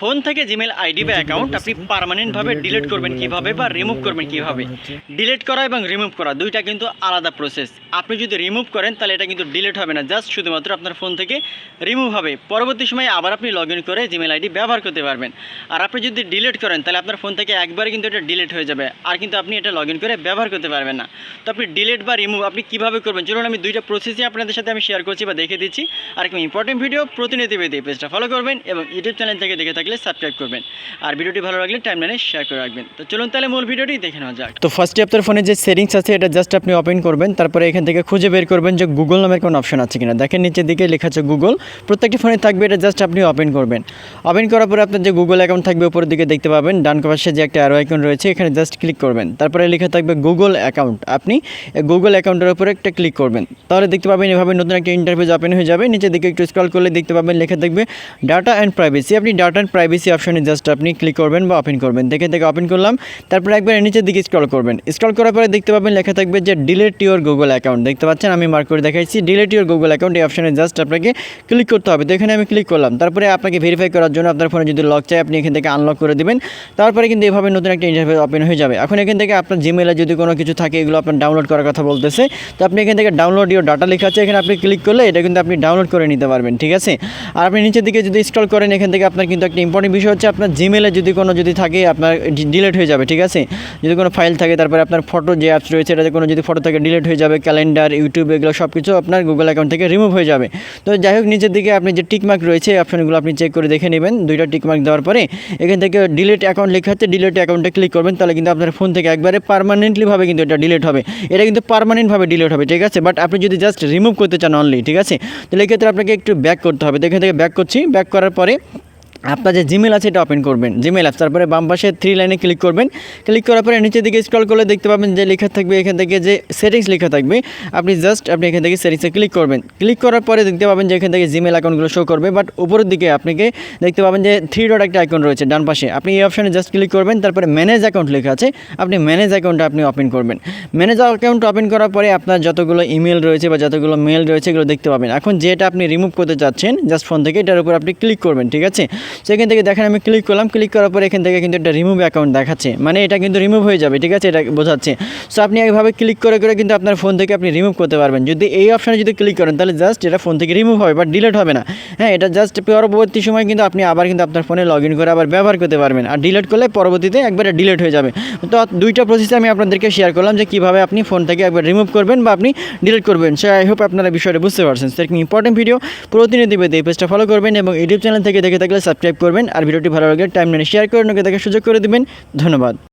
Phone থেকে Gmail ID বা account আপনি পারমানেন্টভাবে ডিলিট করবেন কীভাবে বা রিমুভ করবেন কীভাবে? ডিলিট করা এবং রিমুভ করা দুইটা কিন্তু আলাদা প্রসেস আপনি যদি রিমুভ করেন তাহলে এটা কিন্তু ডিলিট হবে না জাস্ট শুধুমাত্র আপনার ফোন থেকে রিমুভ হবে। পরবর্তী সময়ে আবার আপনি লগ ইন করে জিমেল আইডি ব্যবহার করতে পারবেন। আর আপনি যদি ডিলিট করেন তাহলে আপনার ফোন থেকে একবারে কিন্তু এটা ডিলিট হয়ে যাবে আর কিন্তু আপনি এটা লগ ইন করে ব্যবহার করতে পারবেন না। তো আপনি ডিলিট বা রিমুভ আপনি কীভাবে করবেন? চলুন আমি দুইটা প্রসেসই আপনাদের সাথে আমি শেয়ার করছি বা দেখে দিচ্ছি। আর একটু ইম্পর্টেন্ট ভিডিও প্রতিনিধি পেতে পেজটা ফলো করবেন এবং ইউটিউব চ্যানেল থেকে দেখে থাকলে সাবস্ক্রাইব করবেন। আর ভিডিওটি ভালো লাগলে টাইমলাইনে শেয়ার করে রাখবেন। তো চলুন তাহলে মূল ভিডিওটি দেখে নেওয়া যাক। তো ফার্স্টে আপনার ফোনে যে সেটিংস আছে, এটা জাস্ট আপনি ওপেন করবেন, তারপরে এখান থেকে খুঁজে বের করবেন যে গুগল নামের কোনো অপশন আছে কিনা। দেখেন নিচের দিকে লেখা আছে গুগল প্রত্যেকটি ফোনে থাকবে, এটা জাস্ট আপনি ওপেন করবেন। ওপেন করার পরে আপনার যে গুগল অ্যাকাউন্ট থাকবে, উপরের দিকে দেখতে পাবেন, ডান পাশে যে একটা অ্যারো আইকন রয়েছে, এখানে জাস্ট ক্লিক করবেন। তারপরে লেখা থাকবে গুগল অ্যাকাউন্ট আপনি গুগল অ্যাকাউন্টের উপরে একটা ক্লিক করবেন। তাহলে দেখতে পাবেন, এভাবে নতুন একটা ইন্টারভিউ ওপেন হয়ে যাবে। নিচের দিকে একটু স্ক্রল করলে দেখতে পাবেন, লেখা থাকবে ডাটা অ্যান্ড প্রাইভেসি আপনি ডাটা অ্যান্ড প্রাইভেসি অপশনে জাস্ট আপনি ক্লিক করবেন বা ওপেন করবেন। দেখে থেকে ওপেন করলাম, তারপরে একবার নিচের দিকে স্ক্রল করবেন। স্ক্রল করার পরে দেখতে পাবেন লেখা থাকবে যে ডিলেট ইউর গুগল অ্যাকাউন্ট দেখতে পাচ্ছেন আমি মার্ক করে দেখাইছি ডিলেট ইউর গুগল অ্যাকাউন্ট এই অপশনে জাস্ট আপনাকে ক্লিক করতে হবে। তো এখানে আমি ক্লিক করলাম, তারপরে আপনাকে ভেরিফাই করার জন্য আপনার ফোনে যদি লক চাই, আপনি এখান থেকে আনলক করে দেবেন। তারপরে কিন্তু এভাবে নতুন একটা ইন্টারফেস ওপেন হয়ে যাবে। এখন এখান থেকে আপনার জিমেলে যদি কোনো কিছু থাকে, এগুলো আপনার ডাউনলোড করার কথা বলতেছে। তো আপনি এখান থেকে ডাউনলোড ইউর ডাটা লেখা আছে, এখানে আপনি ক্লিক করলে এটা কিন্তু আপনি ডাউনলোড করে নিতে পারবেন, ঠিক আছে? আর আপনি নিচের দিকে যদি স্ক্রল করেন, এখান থেকে আপনার কিন্তু একটা ইম্পর্টেন্ট বিষয় হচ্ছে আপনার জিমেলে যদি কোনো যদি থাকে, আপনার ডিলিট হয়ে যাবে, ঠিক আছে? যদি কোনো ফাইল থাকে, তারপরে আপনার ফটো যে অ্যাপস রয়েছে, এটাতে কোনো যদি ফটো থাকে ডিলিট হয়ে যাবে ক্যালেন্ডার ইউটিউব এগুলো সব কিছু আপনার গুগল অ্যাকাউন্ট থেকে রিমুভ হয়ে যাবে। তো যাই হোক, নিচের দিকে আপনি যে টিকমার্ক রয়েছে অপশনগুলো আপনি চেক করে দেখে নেবেন। দুইটা টিকমার্ক দেওয়ার পরে, এখান থেকে ডিলিট অ্যাকাউন্ট লেখা হচ্ছে ডিলিট অ্যাকাউন্টে ক্লিক করবেন, তাহলে কিন্তু আপনার ফোন থেকে একবারে পারমানেন্টলিভাবে কিন্তু এটা ডিলিট হবে। এটা কিন্তু পারমানেন্টভাবে ডিলিট হবে, ঠিক আছে? বাট আপনি যদি জাস্ট রিমুভ করতে চান অনলি ঠিক আছে? তাহলে এক্ষেত্রে আপনাকে একটু ব্যাক করতে হবে। তো এখান থেকে ব্যাক করছি। ব্যাক করার পরে আপনার যে জিমেল আছে এটা ওপেন করবেন। জিমেল অ্যাপ তারপরে বাম পাশে থ্রি লাইনে ক্লিক করবেন। ক্লিক করার পরে নিচের দিকে স্ক্রল করলে দেখতে পাবেন যে লেখা থাকবে, এখান থেকে যে সেটিংস লেখা থাকবে, আপনি জাস্ট আপনি এখান থেকে সেটিংসে ক্লিক করবেন। ক্লিক করার পরে দেখতে পাবেন যে এখান থেকে জিমেল অ্যাকাউন্টগুলো শো করবে বাট উপরের দিকে আপনাকে দেখতে পাবেন যে থ্রি ডট একটা আইকন রয়েছে ডান পাশে। আপনি এই অপশানে জাস্ট ক্লিক করবেন, তারপরে ম্যানেজ অ্যাকাউন্ট লেখা আছে, আপনি ম্যানেজ অ্যাকাউন্টটা আপনি ওপেন করবেন। ম্যানেজ অ্যাকাউন্ট ওপেন করার পরে আপনার যতগুলো ইমেল রয়েছে বা যতগুলো মেল রয়েছে এগুলো দেখতে পাবেন। এখন যেটা আপনি রিমুভ করতে চাচ্ছেন জাস্ট ফোন থেকে, এটার উপর আপনি ক্লিক করবেন, ঠিক আছে? সেখান থেকে দেখেন আমি ক্লিক করলাম ক্লিক করার পর এখান থেকে কিন্তু একটা রিমুভ অ্যাকাউন্ট দেখাচ্ছে। মানে এটা কিন্তু রিমুভ হয়ে যাবে, ঠিক আছে? এটা বোঝাচ্ছে। সো আপনি এইভাবে ক্লিক করে করে কিন্তু আপনার ফোন থেকে আপনি রিমুভ করতে পারবেন। যদি এই অপশানে যদি ক্লিক করেন, তাহলে জাস্ট এটা ফোন থেকে রিমুভ হবে বা ডিলিট হবে না। হ্যাঁ এটা জাস্ট পরবর্তী সময় কিন্তু আপনি আবার কিন্তু আপনার ফোনে লগ ইন করে আবার ব্যবহার করতে পারবেন। আর ডিলেট করলে পরবর্তীতে একবারে ডিলিট হয়ে যাবে। তো, দুইটা প্রসেসে আমি আপনাদেরকে শেয়ার করলাম যে কীভাবে আপনি ফোন থেকে একবার রিমুভ করবেন বা আপনি ডিলিট করবেন। সো আই হোপ আপনারা বিষয়টা বুঝতে পারছেন। সেরকম ইম্পর্টেন্ট ভিডিও প্রতিনিধি এই পেজটা ফলো করবেন এবং ইউটিউব চ্যানেল থেকে দেখে থাকলে করবেন আর ভিডিওটি ভালো লাগলে টাইম শেয়ার করে অন্যকে দেখে সুযোগ করে দেবেন। ধন্যবাদ।